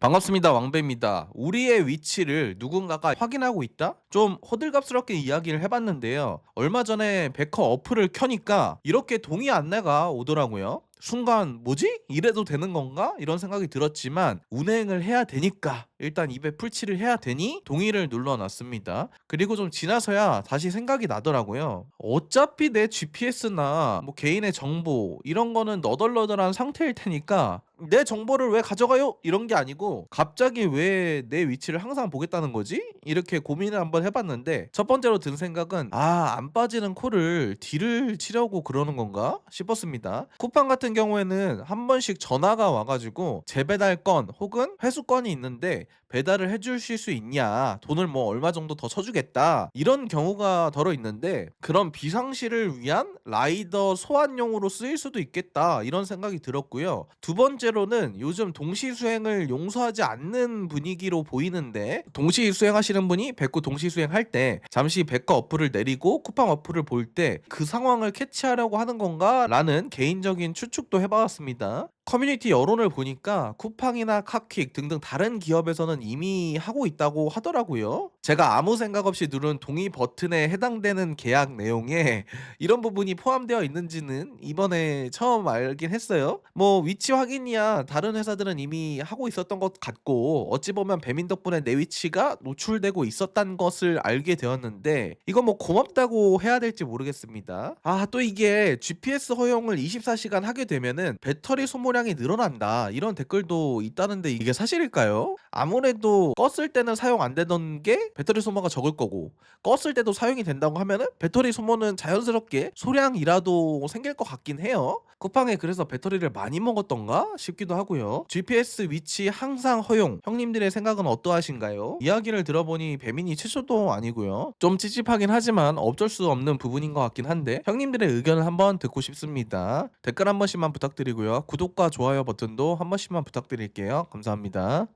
반갑습니다. 왕배입니다. 우리의 위치를 누군가가 확인하고 있다? 좀 호들갑스럽게 이야기를 해봤는데요. 얼마 전에 베커 어플을 켜니까 이렇게 동의 안내가 오더라고요. 순간 뭐지? 이래도 되는 건가? 이런 생각이 들었지만 운행을 해야 되니까 일단 입에 풀칠을 해야 되니 동의를 눌러놨습니다. 그리고 좀 지나서야 다시 생각이 나더라고요. 어차피 내 GPS나 뭐 개인의 정보 이런 거는 너덜너덜한 상태일 테니까 내 정보를 왜 가져가요? 이런 게 아니고 갑자기 왜 내 위치를 항상 보겠다는 거지? 이렇게 고민을 한번 해봤는데 첫 번째로 든 생각은 아 안 빠지는 코를 딜을 치려고 그러는 건가 싶었습니다. 쿠팡 같은 경우에는 한 번씩 전화가 와가지고 재배달 건 혹은 회수 건이 있는데 배달을 해주실 수 있냐 돈을 뭐 얼마 정도 더 쳐주겠다 이런 경우가 덜어 있는데 그런 비상시를 위한 라이더 소환용으로 쓰일 수도 있겠다 이런 생각이 들었고요. 두 번째로는 요즘 동시 수행을 용서하지 않는 분위기로 보이는데 동시 수행하시는 분이 백구 동시 수행할 때 잠시 백거 어플을 내리고 쿠팡 어플을 볼 때 그 상황을 캐치하려고 하는 건가 라는 개인적인 추측도 해봤습니다 커뮤니티 여론을 보니까 쿠팡이나 카킥 등등 다른 기업에서는 이미 하고 있다고 하더라고요. 제가 아무 생각 없이 누른 동의 버튼에 해당되는 계약 내용에 이런 부분이 포함되어 있는지는 이번에 처음 알긴 했어요. 뭐 위치 확인이야 다른 회사들은 이미 하고 있었던 것 같고 어찌 보면 배민 덕분에 내 위치가 노출되고 있었단 것을 알게 되었는데 이건 뭐 고맙다고 해야 될지 모르겠습니다. 아 또 이게 GPS 허용을 24시간 하게 되면은 배터리 소모량 이 늘어난다 이런 댓글도 있다는데 이게 사실일까요? 아무래도 껐을 때는 사용 안 되던 게 배터리 소모가 적을 거고 껐을 때도 사용이 된다고 하면은 배터리 소모는 자연스럽게 소량이라도 생길 것 같긴 해요. 쿠팡에 그래서 배터리를 많이 먹었던가 싶기도 하고요. GPS 위치 항상 허용. 형님들의 생각은 어떠하신가요? 이야기를 들어보니 배민이 최초도 아니고요. 좀 찝찝하긴 하지만 어쩔 수 없는 부분인 것 같긴 한데 형님들의 의견을 한번 듣고 싶습니다. 댓글 한 번씩만 부탁드리고요. 좋아요 버튼도 한 번씩만 부탁드릴게요. 감사합니다.